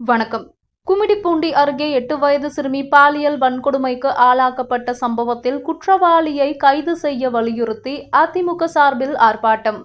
வணக்கம். கும்மிடிப்பூண்டி அருகே எட்டு வயது சிறுமி பாலியல் வன்கொடுமைக்கு ஆளாக்கப்பட்ட சம்பவத்தில் குற்றவாளியை கைது செய்ய வலியுறுத்தி அதிமுக சார்பில் ஆர்ப்பாட்டம்.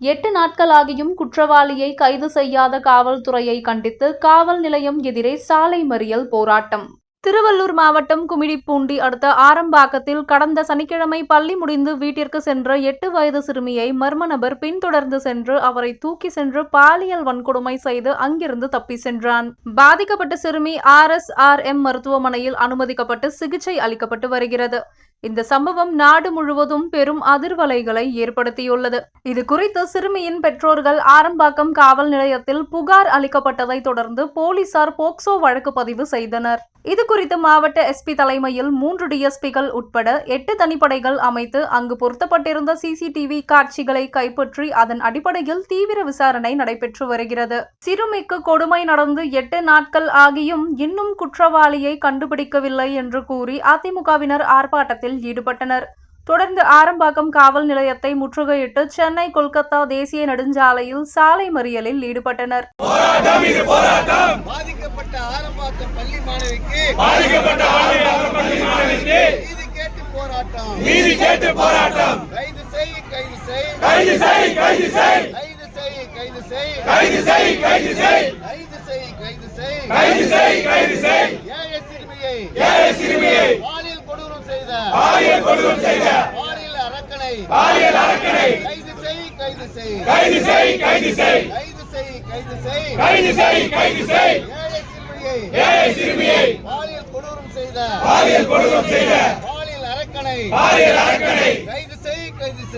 எட்டு நாட்களாகியும் குற்றவாளியை கைது செய்யாத காவல்துறையை கண்டித்து காவல் நிலையம் எதிரே சாலை மறியல் போராட்டம். திருவள்ளூர் மாவட்டம் குமிடிப்பூண்டி அடுத்த ஆரம்பாக்கத்தில் கடந்த சனிக்கிழமை பள்ளி முடிந்து வீட்டிற்கு சென்ற எட்டு வயது சிறுமியை மர்ம நபர் பின்தொடர்ந்து சென்று அவரை தூக்கி சென்று பாலியல் வன்கொடுமை செய்து அங்கிருந்து தப்பி சென்றான். பாதிக்கப்பட்ட சிறுமி ஆர் எஸ் ஆர் எம் மருத்துவமனையில் அனுமதிக்கப்பட்டு சிகிச்சை அளிக்கப்பட்டு வருகிறது. இந்த சம்பவம் நாடு முழுவதும் பெரும் அதிர்வலைகளை ஏற்படுத்தியுள்ளது. இது குறித்து சிறுமியின் பெற்றோர்கள் ஆரம்பாக்கம் காவல் நிலையத்தில் புகார் அளிக்கப்பட்டதை தொடர்ந்து போலீசார் போக்சோ வழக்கு பதிவு செய்தனர். இது குறித்து மாவட்ட எஸ்பி தலைமையில் மூன்று டிஎஸ்பிகள் உட்பட எட்டு தனிப்படைகள் அமைத்து அங்கு பொருத்தப்பட்டிருந்த சிசிடிவி காட்சிகளை கைப்பற்றி அதன் அடிப்படையில் தீவிர விசாரணை நடைபெற்று வருகிறது. சிறுமிக்கு கொடுமை நடந்து எட்டு நாட்கள் ஆகியும் இன்னும் குற்றவாளியை கண்டுபிடிக்கவில்லை என்று கூறி அதிமுகவினர் ஆர்ப்பாட்டத்தில் ஈடுபட்டனர். தொடர்ந்து ஆரம்பாக்கம் காவல் நிலையத்தை முற்றுகையிட்டு சென்னை கொல்கத்தா தேசிய நெடுஞ்சாலையில் சாலை மறியலில் ஈடுபட்டனர். ஆரம்பாக்கம் பள்ளி மாணவிக்கு பாதிக்கப்பட்ட ஆதிவாசி பள்ளி மாணவிக்கு நீதி கேட்டு போராட்டம் நீதி கேட்டு போராட்டம் கைது செய் கைது செய் கைது செய் கைது செய் கைது செய் கைது செய் கைது செய் கைது செய் கைது செய் கைது செய் கைது செய் கைது செய் ஏழை சிறுமியை ஏழை சிறுமியை பாலியல் கொடூரம் செய்த பாலியல் கொடூரம் செய்த பாலியல் அரக்கனை பாலியல் அரக்கனை கைது செய் கைது செய் கைது செய் கைது செய் கைது செய் கைது செய் கைது செய் கைது செய் பாலியல் கொடூரம் செய்த. பாலியல் கொடூரம் செய்த. பாலியல் அரக்கனை. பாலியல் அரக்கனை. கைது செய் கைது செய்.